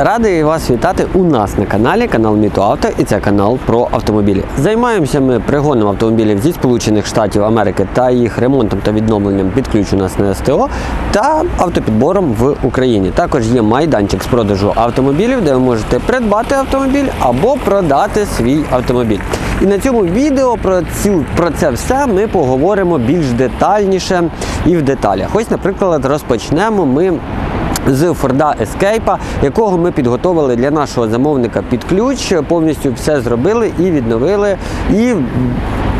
Радий вас вітати у нас на каналі, канал Міто Авто, і це канал про автомобілі. Займаємося ми пригоном автомобілів зі Сполучених Штатів Америки та їх ремонтом та відновленням під ключ у нас на СТО та автопідбором в Україні. Також є майданчик з продажу автомобілів, де ви можете придбати автомобіль або продати свій автомобіль. І на цьому відео про цю про це все ми поговоримо більш детальніше і в деталях. Ось, наприклад, розпочнемо ми з Форда Escape, якого ми підготовили для нашого замовника під ключ, повністю все зробили і відновили, і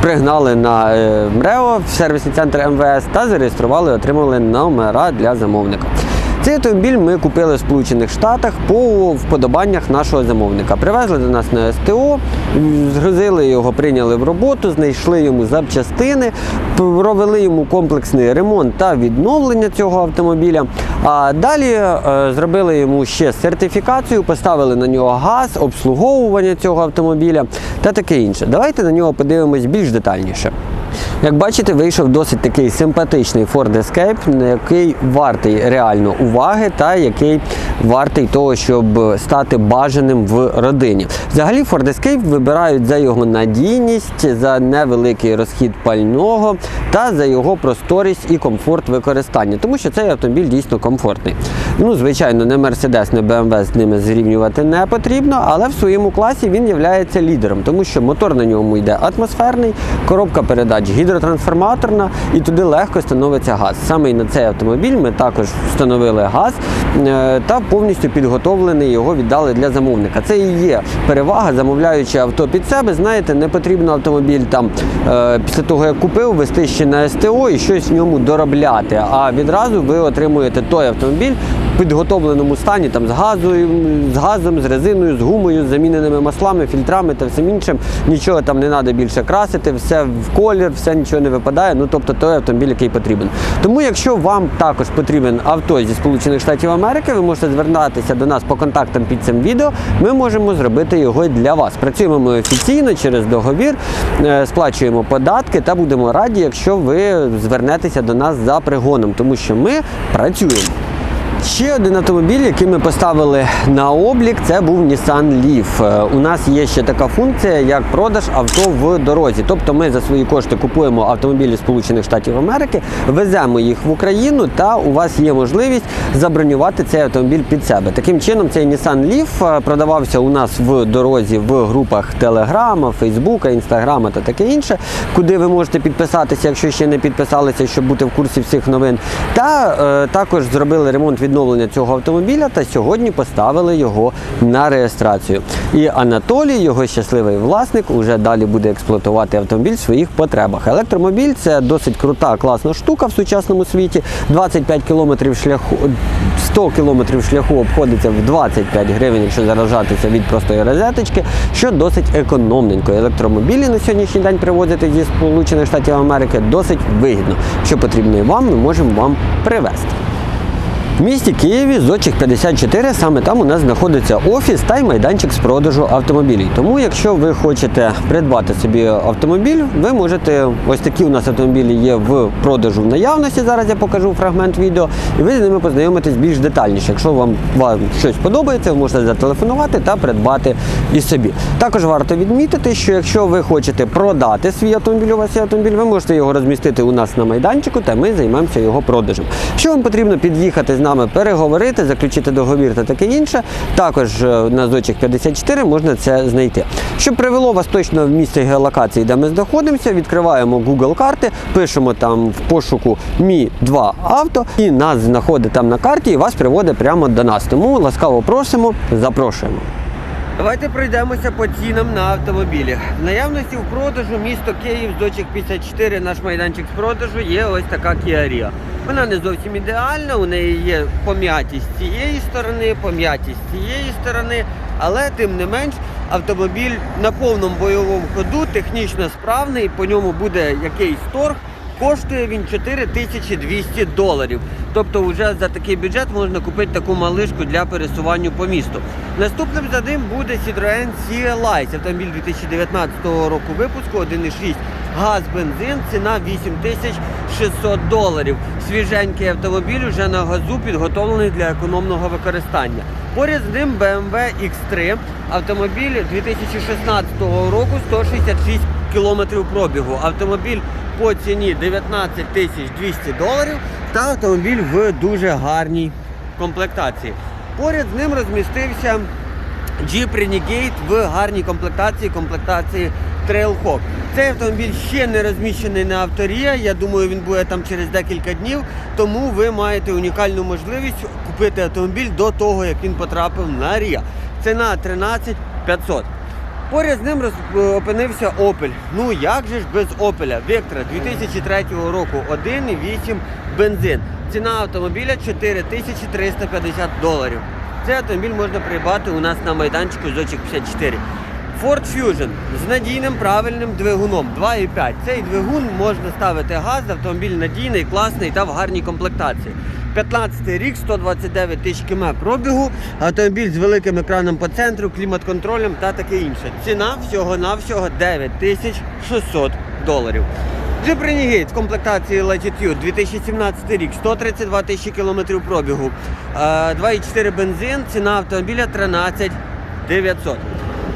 пригнали на е, МРЕО в сервісний центр МВС та зареєстрували, отримали номера для замовника. Цей автомобіль ми купили в Сполучених Штатах по вподобаннях нашого замовника. Привезли до нас на СТО, згрузили його, прийняли в роботу, знайшли йому запчастини, провели йому комплексний ремонт та відновлення цього автомобіля. А далі е, зробили йому ще сертифікацію, поставили на нього газ, обслуговування цього автомобіля та таке інше. Давайте на нього подивимось більш детальніше. Як бачите, вийшов досить такий симпатичний Ford Escape, який вартий реально уваги та який вартий того, щоб стати бажаним в родині. Взагалі Ford Escape вибирають за його надійність, за невеликий розхід пального та за його просторість і комфорт використання, тому що цей автомобіль дійсно комфортний. Ну, звичайно, не Mercedes, не BMW з ними зрівнювати не потрібно, але в своєму класі він є лідером, тому що мотор на ньому йде атмосферний, коробка передач гідротрансформаторна і туди легко становиться газ. Саме і на цей автомобіль ми також встановили газ е, та повністю підготовлений його віддали для замовника. Це і є перевага, замовляючи авто під себе. Знаєте, не потрібно автомобіль там е, після того, як купив, вести ще на СТО і щось в ньому доробляти. А відразу ви отримуєте той автомобіль підготовленому стані, там з газою, з газом, з резиною, з гумою, з заміненими маслами, фільтрами та всім іншим. Нічого там не треба більше красити, все в колір, все нічого не випадає. Ну тобто той автомобіль, який потрібен. Тому, якщо вам також потрібен авто зі Сполучених Штатів Америки, ви можете звертатися до нас по контактам під цим відео. Ми можемо зробити його для вас. Працюємо ми офіційно через договір, е, сплачуємо податки та будемо раді, якщо ви звернетеся до нас за пригоном, тому що ми працюємо. Ще один автомобіль, який ми поставили на облік, це був Nissan Leaf. Е, У нас є ще така функція, як продаж авто в дорозі. Тобто ми за свої кошти купуємо автомобілі Сполучених Штатів Америки, веземо їх в Україну, та у вас є можливість забронювати цей автомобіль під себе. Таким чином, цей Nissan Leaf е, продавався у нас в дорозі в групах Телеграма, Фейсбука, Інстаграма та таке інше, куди ви можете підписатися, якщо ще не підписалися, щоб бути в курсі всіх новин. Та е, також зробили ремонт відновлення цього автомобіля та сьогодні поставили його на реєстрацію. І Анатолій, його щасливий власник, уже далі буде експлуатувати автомобіль в своїх потребах. Електромобіль це досить крута, класна штука в сучасному світі. 25 кілометрів шляху, 100 кілометрів шляху обходиться в 25 гривень, якщо заражатися від простої розеточки, що досить економненько. Електромобілі на сьогоднішній день привозити зі Сполучених Штатів Америки досить вигідно. Що потрібно і вам, ми можемо вам привезти. В місті Києві зочих 54, саме там у нас знаходиться офіс та й майданчик з продажу автомобілів. Тому, якщо ви хочете придбати собі автомобіль, ви можете ось такі у нас автомобілі є в продажу в наявності. Зараз я покажу фрагмент відео, і ви з ними познайомитесь більш детальніше. Якщо вам, вам щось подобається, ви можете зателефонувати та придбати і собі. Також варто відмітити, що якщо ви хочете продати свій автомобіль, у вас є автомобіль, ви можете його розмістити у нас на майданчику, та ми займемося його продажем. Що вам потрібно під'їхати з нами, переговорити, заключити договір та таке інше. Також е, на зочих 54 можна це знайти. Щоб привело вас точно в місце геолокації, де ми знаходимося, відкриваємо Google карти, пишемо там в пошуку Мі 2 авто, і нас знаходить там на карті і вас приводить прямо до нас. Тому ласкаво просимо, запрошуємо. Давайте пройдемося по цінам на автомобілі. В наявності в продажу місто Київ, Зочик 54, наш майданчик з продажу є ось така Rio. Вона не зовсім ідеальна, у неї є пом'ятість з цієї сторони, пом'ятість з цієї сторони, але тим не менш автомобіль на повному бойовому ходу, технічно справний, по ньому буде якийсь торг. Коштує він 4200 доларів. Тобто вже за такий бюджет можна купити таку малишку для пересування по місту. Наступним за ним буде Citroen CLI. Автомобіль 2019 року випуску 1,6 газ, бензин, ціна 8600 доларів. Свіженький автомобіль вже на газу підготовлений для економного використання. Поряд з ним BMW X3, автомобіль 2016 року, 166 кілометрів пробігу. Автомобіль по ціні 19 тисяч 200 доларів та автомобіль в дуже гарній комплектації. Поряд з ним розмістився Jeep Renegade в гарній комплектації, комплектації Trailhawk. Цей автомобіль ще не розміщений на авторія. Я думаю, він буде там через декілька днів. Тому ви маєте унікальну можливість купити автомобіль до того, як він потрапив на Рія. Ціна 13 500. Поряд з ним опинився Opel. Ну як же ж без Opel? Vectra 2003 року 1,8 бензин. Ціна автомобіля 4350 доларів. Цей автомобіль можна придбати у нас на майданчику Зочик 54. Ford Fusion з надійним правильним двигуном 2,5. Цей двигун можна ставити газ, автомобіль надійний, класний та в гарній комплектації. 15 рік, 129 тисяч км пробігу, автомобіль з великим екраном по центру, клімат-контролем та таке інше. Ціна всього-навсього 9600 доларів. Jeep Renegade з комплектації Latitude 2017 рік, 132 тисячі кілометрів пробігу, е, 2,4 бензин, ціна автомобіля 13 900.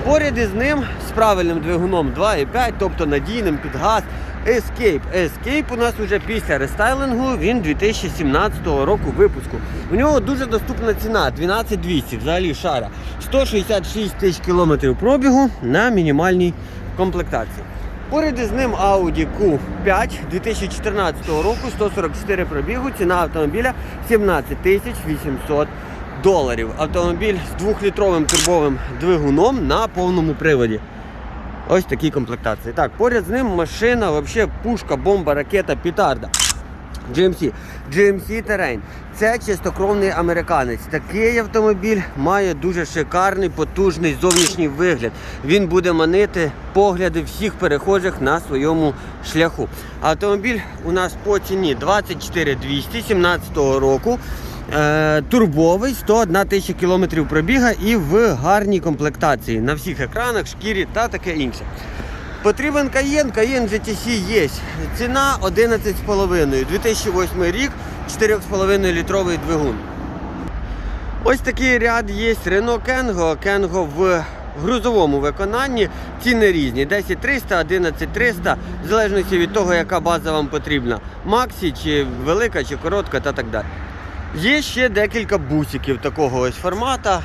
Поряд із ним з правильним двигуном 2,5, тобто надійним під газ. Escape. Escape у нас вже після рестайлингу, він 2017 року випуску. У нього дуже доступна ціна 12200, взагалі шара. 166 тисяч кілометрів пробігу на мінімальній комплектації. Поряд із ним Audi Q5 2014 року, 144 пробігу, ціна автомобіля 17 тисяч 800 доларів. Автомобіль з 2-літровим турбовим двигуном на повному приводі. Ось такі комплектації. Так, поряд з ним машина, взагалі пушка, бомба, ракета, петарда. GMC. GMC Terrain. Це чистокровний американець. Такий автомобіль має дуже шикарний, потужний зовнішній вигляд. Він буде манити погляди всіх перехожих на своєму шляху. Автомобіль у нас по ціні 24 200 17 року. Е, турбовий, 101 тисяча кілометрів пробіга і в гарній комплектації на всіх екранах, шкірі та таке інше. Потрібен Каєн, Каєн GTC є. Ціна 11,5. 2008 рік, 4,5 літровий двигун. Ось такий ряд є Renault Kengo. Kengo в грузовому виконанні. Ціни різні. 10300, 11300, в залежності від того, яка база вам потрібна. Максі, чи велика, чи коротка та так далі. Є ще декілька бусиків такого ось формата.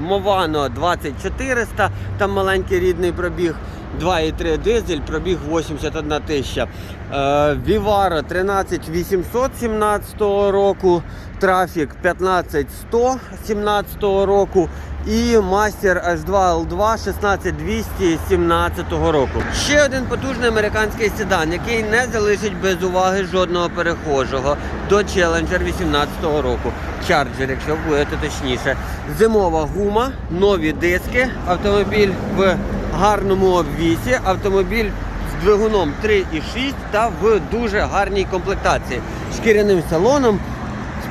Мовано 2400, там маленький рідний пробіг. 2,3 дизель, пробіг 81 тисяча. Е, Vivaro 13817 року, трафік 15100 17 року і Master H2L2 16217 року. Ще один потужний американський седан, який не залишить без уваги жодного перехожого до Challenger 18 року. Charger, якщо будете точніше. Зимова гума, нові диски, автомобіль в гарному обвісі, автомобіль з двигуном 3,6 та в дуже гарній комплектації. Шкіряним салоном,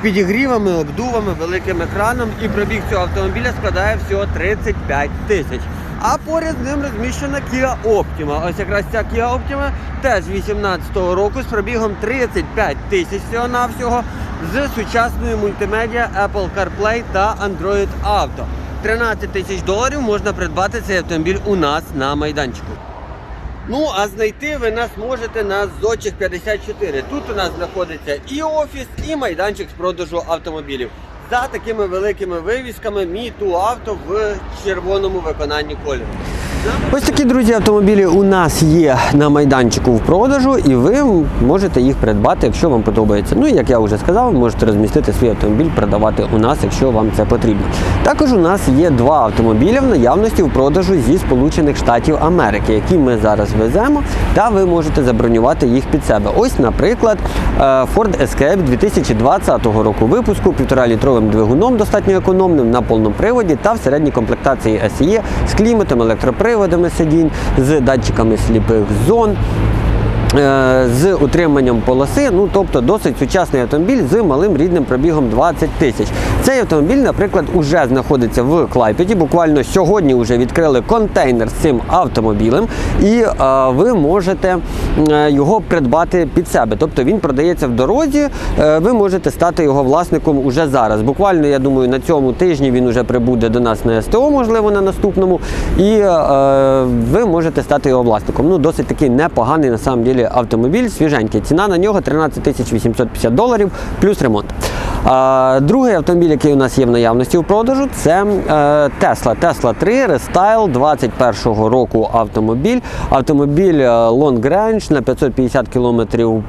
підігрівами, обдувами, великим екраном і пробіг цього автомобіля складає всього 35 тисяч. А поряд з ним розміщена Kia Optima. Ось якраз ця Kia Optima теж 18-го року з пробігом 35 тисяч всього-навсього з сучасною мультимедіа Apple CarPlay та Android Auto. 13 тисяч доларів можна придбати цей автомобіль у нас на майданчику. Ну, а знайти ви нас можете на Зочих 54. Тут у нас знаходиться і офіс, і майданчик з продажу автомобілів. За такими великими вивісками мій ту авто в червоному виконанні кольору. Ось такі друзі автомобілі у нас є на майданчику в продажу, і ви можете їх придбати, якщо вам подобається. Ну як я вже сказав, можете розмістити свій автомобіль, продавати у нас, якщо вам це потрібно. Також у нас є два автомобілі в наявності в продажу зі Сполучених Штатів Америки, які ми зараз веземо, та ви можете забронювати їх під себе. Ось, наприклад, е, Ford Escape 2020 року випуску, 1,5-літровим двигуном достатньо економним на повному приводі та в середній комплектації SE з кліматом, електроприводами сидінь, з датчиками сліпих зон. Е, З утриманням полоси, ну тобто досить сучасний автомобіль з малим рідним пробігом 20 тисяч. Цей автомобіль, наприклад, уже знаходиться в Клайпеді. Буквально сьогодні вже відкрили контейнер з цим автомобілем, і е, ви можете е, його придбати під себе. Тобто він продається в дорозі. Ви можете стати його власником уже зараз. Буквально, я думаю, на цьому тижні він уже прибуде до нас на СТО, можливо, на наступному, і е, ви можете стати його власником. Ну, досить такий непоганий на самом деле автомобіль, свіженький. Ціна на нього 13 850 доларів плюс ремонт. Другий автомобіль, який у нас є в наявності у продажу, це е, Tesla. Tesla 3 Restyle 21-го року автомобіль. Автомобіль е, Long Range на 550 кілометрів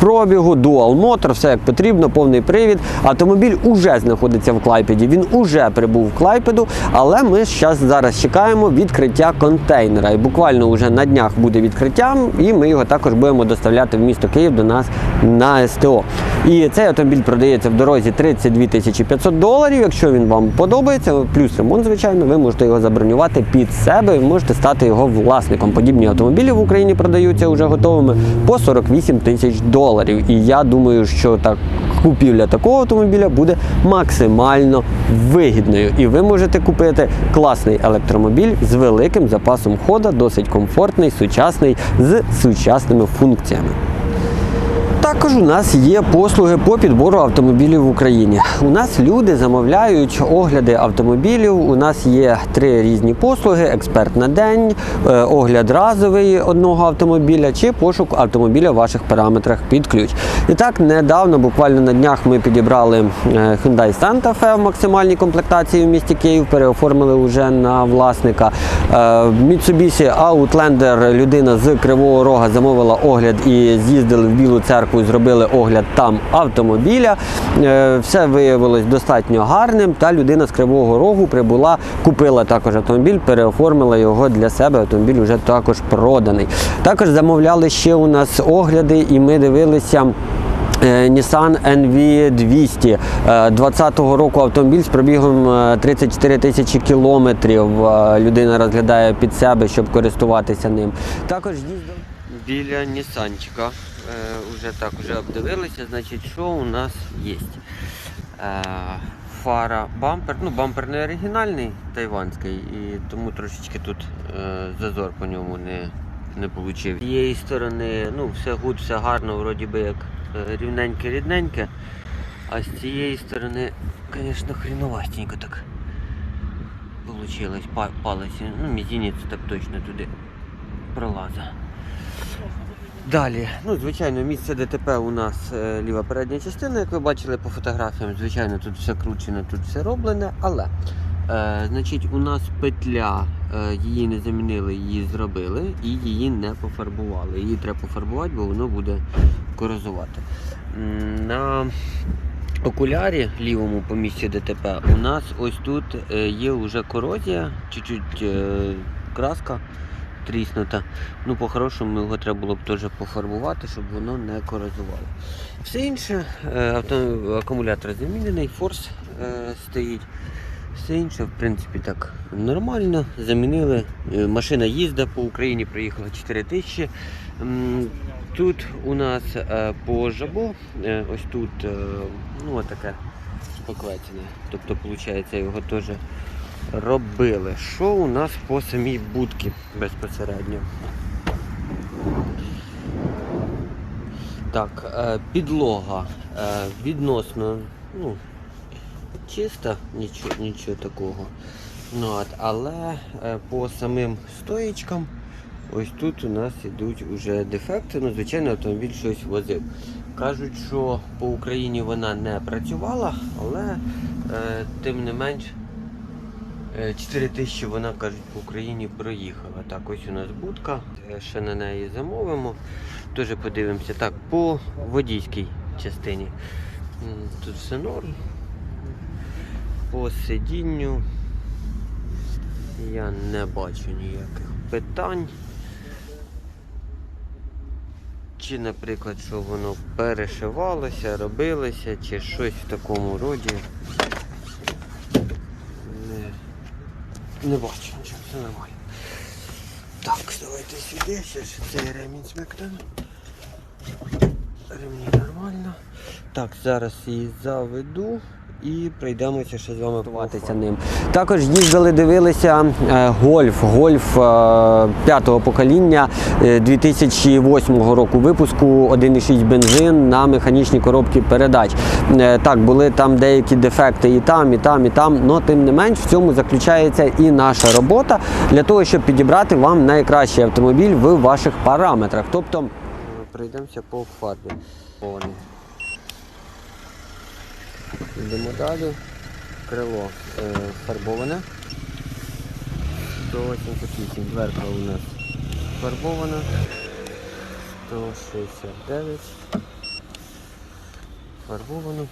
пробігу, дуал мотор, все як потрібно, повний привід. Автомобіль уже знаходиться в Клайпеді. Він уже прибув в Клайпеду, але ми зараз зараз чекаємо відкриття контейнера. І буквально вже на днях буде відкриття, і ми його також будемо доставляти в місто Київ до нас на СТО. І цей автомобіль продається в дорозі 32 тисячі 500 доларів. Якщо він вам подобається, плюс ремонт, звичайно, ви можете його забронювати під себе і можете стати його власником. Подібні автомобілі в Україні продаються вже готовими по 48 тисяч доларів. І я думаю, що так купівля такого автомобіля буде максимально вигідною. І ви можете купити класний електромобіль з великим запасом хода, досить комфортний, сучасний, з сучасними функціями. Також у нас є послуги по підбору автомобілів в Україні. У нас люди замовляють огляди автомобілів. У нас є три різні послуги: експерт на день, е, огляд разовий одного автомобіля чи пошук автомобіля в ваших параметрах під ключ. І так, недавно, буквально на днях, ми підібрали е, Hyundai Santa Fe в максимальній комплектації в місті Київ, переоформили вже на власника. Е, Mitsubishi Outlander людина з Кривого Рога замовила огляд і з'їздили в Білу церкву, і зробили огляд там автомобіля. Е, Все виявилось достатньо гарним. Та людина з Кривого Рогу прибула, купила також автомобіль, переоформила його для себе. Автомобіль вже також проданий. Також замовляли ще у нас огляди, і ми дивилися. Е, Nissan NV200 е, 20-го року автомобіль з пробігом е, 34 тисячі кілометрів. Е, Людина розглядає під себе, щоб користуватися ним. Також біля Нісанчика. Уже так вже обдивилися. Значить, що у нас є? Фара бампер. Ну, бампер не оригінальний, тайванський, і тому трошечки тут е, зазор по ньому не, не получив. З цієї сторони, ну, все гуд, все гарно, вроді би як е, рівненьке-рідненьке. А з цієї сторони, звісно, хріновастенько так. Па- Палець, ну, мізинець так точно туди пролазить. Далі, ну звичайно, місце ДТП у нас е, ліва передня частина, як ви бачили по фотографіям. Звичайно, тут все кручено, тут все роблене, але е, значить, у нас петля, е, її не замінили, її зробили і її не пофарбували. Її треба пофарбувати, бо воно буде корозувати. На окулярі лівому по місці ДТП у нас ось тут е, є вже корозія, чуть-чуть е, краска тріснута. Ну, по-хорошому його треба було б теж пофарбувати, щоб воно не корозувало. Все інше, е, акумулятор замінений, форс е, стоїть. Все інше, в принципі, так нормально. Замінили. Е, Машина їздить по Україні, проїхала 4 тисячі. Тут у нас по жабо, ось тут ну, таке поквечене. Тобто, виходить, його теж робили. Що у нас по самій будці безпосередньо? Так, е, підлога е, відносно ну, чиста, нічого, нічого такого. Ну, от, але е, по самим стоїчкам ось тут у нас ідуть вже дефекти. Ну, звичайно, автомобіль щось возив. Кажуть, що по Україні вона не працювала, але е, тим не менш 4 тисячі вона, кажуть, по Україні проїхала. Так, ось у нас будка. Е, Ще на неї замовимо. Теж подивимося. Так, по водійській частині. Тут все норм. По сидінню я не бачу ніяких питань. Чи, наприклад, що воно перешивалося, робилося, чи щось в такому роді. Не, не бачу нічого, все нормально. Так, давайте сюди, ще ж цей ремінь смикнемо. Ремні нормально. Так, зараз її заведу і прийдемося ще з вами готуватися ним. Також їздили, дивилися е, гольф, гольф е, п'ятого покоління е, 2008 року випуску 1,6 бензин на механічній коробці передач. Е, Так, були там деякі дефекти і там, і там, і там. але тим не менш в цьому заключається і наша робота для того, щоб підібрати вам найкращий автомобіль в ваших параметрах. Тобто пройдемося по фарбі. Йдемо далі. Крило е, фарбоване. 188 дверка у нас фарбована. 169. Фарбовано.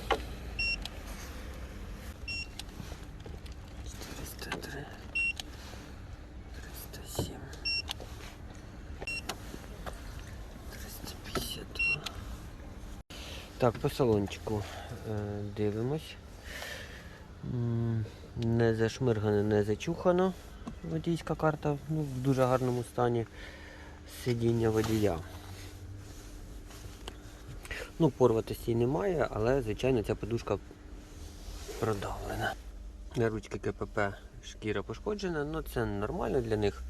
Так, по салончику е, дивимось. Не зашмиргано, не зачухано. Водійська карта ну, в дуже гарному стані сидіння водія. Ну, порватості немає, але звичайно ця подушка продавлена. На ручки КПП шкіра пошкоджена, але це нормально для них.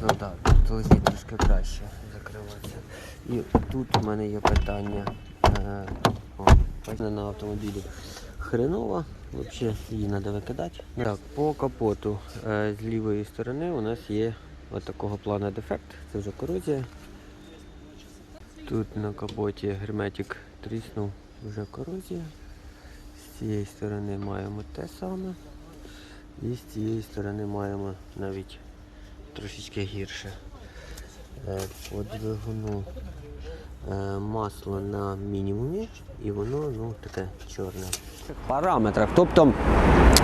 Ну так, тут трошки краще закриватися. І тут у мене є питання. Е, на автомобілі хренова, взагалі її треба викидати. Так, по капоту е, з лівої сторони у нас є от такого плана дефект, це вже корозія. Тут на капоті герметик тріснув вже корозія. З цієї сторони маємо те саме. І з цієї сторони маємо навіть трошечки гірше. Е, По двигуну масло на мінімумі і воно ну, таке чорне. Параметрах. Тобто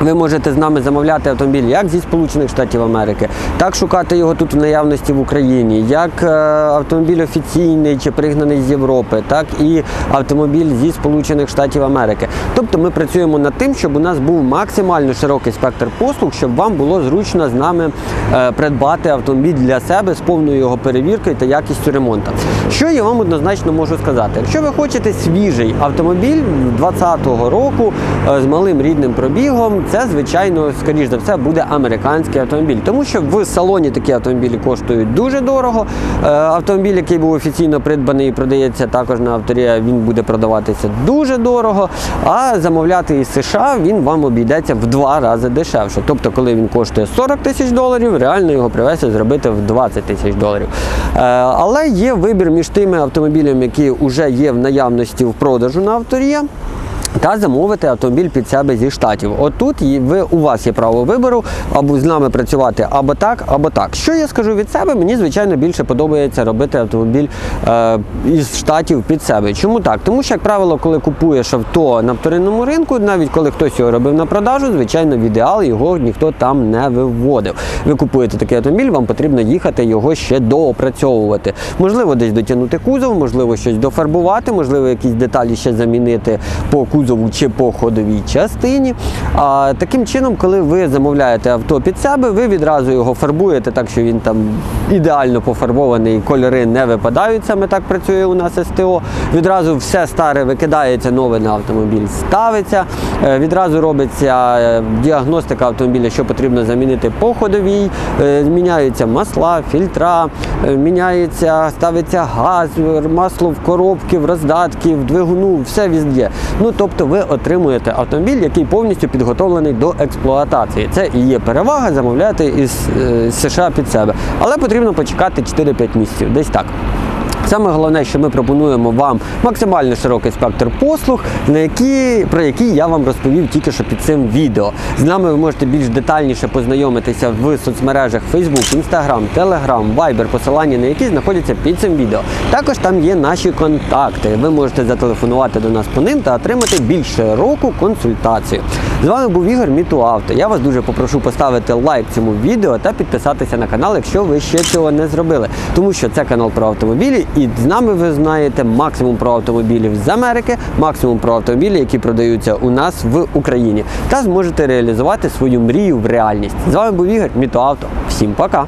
ви можете з нами замовляти автомобіль як зі Сполучених Штатів Америки, так шукати його тут в наявності в Україні, як е, автомобіль офіційний чи пригнаний з Європи, так і автомобіль зі Сполучених Штатів Америки. Тобто ми працюємо над тим, щоб у нас був максимально широкий спектр послуг, щоб вам було зручно з нами е, придбати автомобіль для себе з повною його перевіркою та якістю ремонту. Що я вам однозначно можу сказати? Якщо ви хочете свіжий автомобіль 2020 року з малим рідним пробігом, це звичайно, скоріш за все, буде американський автомобіль, тому що в салоні такі автомобілі коштують дуже дорого. Е, Автомобіль, який був офіційно придбаний і продається також на авторія, він буде продаватися дуже дорого. А замовляти із США він вам обійдеться в два рази дешевше. Тобто, коли він коштує 40 тисяч доларів, реально його привезти зробити в 20 тисяч доларів. Е, Але є вибір між тими автомобілями, які вже є в наявності в продажу на авторія. Та замовити автомобіль під себе зі штатів. Отут ви у вас є право вибору, або з нами працювати або так, або так. Що я скажу від себе? Мені звичайно більше подобається робити автомобіль е, із штатів під себе. Чому так? Тому що, як правило, коли купуєш авто на вторинному ринку, навіть коли хтось його робив на продажу, звичайно, в ідеал його ніхто там не виводив. Ви купуєте такий автомобіль, вам потрібно їхати його ще доопрацьовувати. Можливо, десь дотягнути кузов, можливо, щось дофарбувати, можливо, якісь деталі ще замінити по кузову чи по ходовій частині. А таким чином, коли ви замовляєте авто під себе, ви відразу його фарбуєте так, що він там ідеально пофарбований, кольори не випадають. Саме так працює у нас СТО. Відразу все старе викидається, нове на автомобіль ставиться. Е, Відразу робиться е, діагностика автомобіля, що потрібно замінити по ходовій. Е, Зміняються масла, фільтра, міняється, ставиться газ, масло в коробки, в роздатки, в двигуну, все візде. Ну тобто ви отримуєте автомобіль, який повністю підготовлений до експлуатації. Це і є перевага замовляти із е, США під себе. Але потрібно почекати 4-5 місяців, десь так. Саме головне, що ми пропонуємо вам максимально широкий спектр послуг, на які, про які я вам розповів тільки що під цим відео. З нами ви можете більш детальніше познайомитися в соцмережах Facebook, Instagram, Telegram, Viber, посилання на які знаходяться під цим відео. Також там є наші контакти. Ви можете зателефонувати до нас по ним та отримати більш широку консультацію. З вами був Ігор Мітуавто. Я вас дуже попрошу поставити лайк цьому відео та підписатися на канал, якщо ви ще цього не зробили. Тому що це канал про автомобілі, і з нами ви знаєте максимум про автомобілів з Америки, максимум про автомобілі, які продаються у нас в Україні, та зможете реалізувати свою мрію в реальність. З вами був Ігор Мітоавто. Всім пока!